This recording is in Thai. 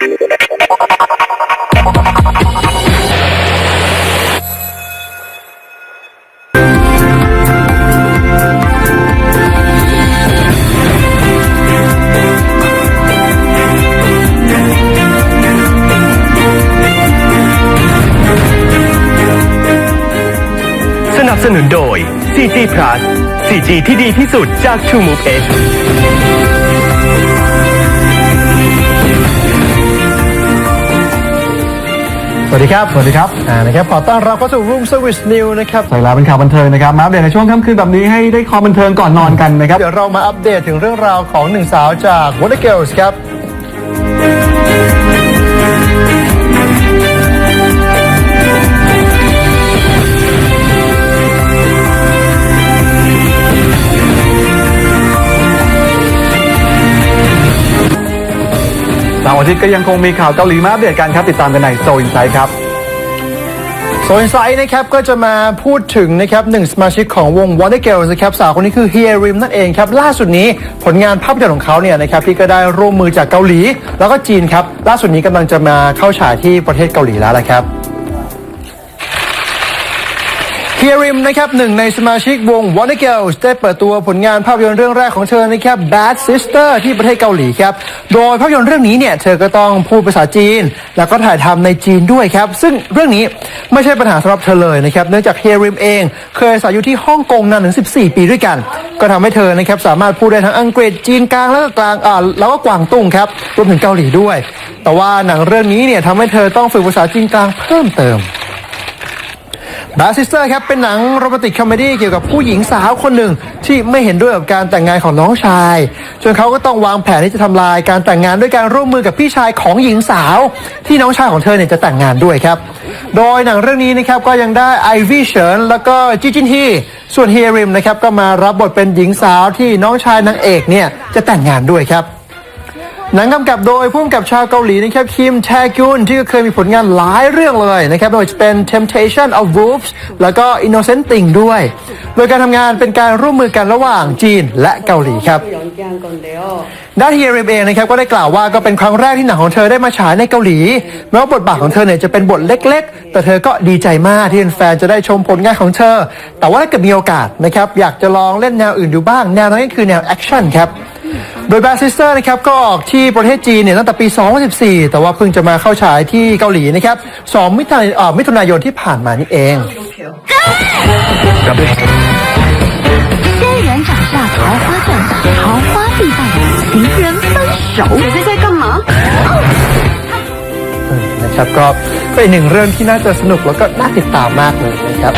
สนับสนุนโดย 4G Plus 4G ที่ดีที่สุดจาก True Move Edge สวัสดีครับ สวัสดีครับ อ่า นะครับ ขอต้อนรับเข้าสู่ Room Service New นะครับใช่แล้วเป็นข่าวบันเทิงนะครับ มาอัปเดตในช่วงค่ำคืนแบบนี้ให้ได้ความบันเทิงก่อนนอนกันนะครับ เดี๋ยวเรามาอัปเดตถึงเรื่องราวของหนึ่งสาวจาก Wonder Girls ครับ เสาวอาทิตย์ก็ยังคงมีข่าวเกาหลีมาอัปเดตกันครับ ติดตามกันในโซอินไซด์ครับโซนไซด์นะครับก็จะมาพูดถึงนะครับหนึ่งสมาชิกของวง Wonder Girls นะครับสาวคนนี้คือเฮียริมนั่นเองครับล่าสุดนี้ผลงานภาพยนตร์ของเขาเนี่ยนะครับที่ก็ได้ร่วมมือจากเกาหลี แล้วก็จีนครับล่าสุดนี้กำลังจะมาเข้าฉายที่ประเทศเกาหลีแล้วละครับ เฮียริมนะครับหนึ่งในสมาชิกวง Wonder Girls ได้เปิดตัวผลงานภาพยนตร์เรื่องแรกของเธอนะครับ Bad Sister ที่ประเทศเกาหลีครับ โดยภาพยนตร์เรื่องนี้เนี่ยเธอก็ต้องพูดภาษาจีน แล้วก็ถ่ายทำในจีนด้วยครับ ซึ่งเรื่องนี้ไม่ใช่ปัญหาสำหรับเธอเลยนะครับ เนื่องจากเฮียริมเองเคยอาศัยอยู่ที่ฮ่องกงนานถึง 14 ปีด้วยกัน ก็ทำให้เธอนะครับสามารถพูดได้ทั้งอังกฤษจีนกลางแล้วก็กลางอ่าแล้วก็กวางตุ้งครับรวมถึงเกาหลีด้วย แต่ว่าหนังเรื่องนี้เนี่ยทำให้เธอต้องฝึกภาษาจีนกลางเพิ่มเติม บาซิสเตอร์ครับเป็นหนังโรแมนติกคอมเมดี้เกี่ยวกับผู้หญิงสาวคนหนึ่งที่ไม่เห็นด้วยกับการแต่งงานของน้องชาย จนเขาก็ต้องวางแผนที่จะทำลายการแต่งงานด้วยการร่วมมือกับพี่ชายของหญิงสาว ที่น้องชายของเธอเนี่ยจะแต่งงานด้วยครับ โดยหนังเรื่องนี้นะครับก็ยังได้ไอวี่เฉินแล้วก็จิจินฮีส่วนเฮริมนะครับก็มารับบทเป็นหญิงสาวที่น้องชายนางเอกเนี่ยจะแต่งงานด้วยครับ หนังกำกับโดยผู้กำกับชาวเกาหลีนะครับคิมแทกุนที่เคยมีผลงานหลายเรื่องเลยนะครับโดยจะเป็น Temptation of Wolves แล้วก็ Innocent Thing ด้วย โดยการทำงานเป็นการร่วมมือกันระหว่างจีนและเกาหลีครับด้านเฮียเรเองนะครับก็ได้กล่าวว่าก็เป็นครั้งแรกที่หนังของเธอได้มาฉายในเกาหลีแม้ว่าบทบาทของเธอเนี่ยจะเป็นบทเล็ก ๆ แต่เธอก็ดีใจมากที่แฟนจะได้ชมผลงานของเธอ แต่ว่าถ้าเกิดมีโอกาสนะครับอยากจะลองเล่นแนวอื่นดูบ้างแนวนั้นก็คือแนวแอคชั่นครับ โดย Bad Sister นะครับก็ออกที่ประเทศจีนเนี่ยตั้งแต่ปี 2014 แต่ว่าเพิ่งจะมาเข้าฉายที่เกาหลีนะครับ2มิถุนายนเอ่อมิถุนายนที่ผ่านมานี่เอง 仙人掌下桃花阵，桃花必败，情人分手。姐姐在干嘛？ นะครับก็เป็นอีกหนึ่งเรื่องที่น่าจะสนุกแล้วก็น่าติดตามมากเลยนะครับ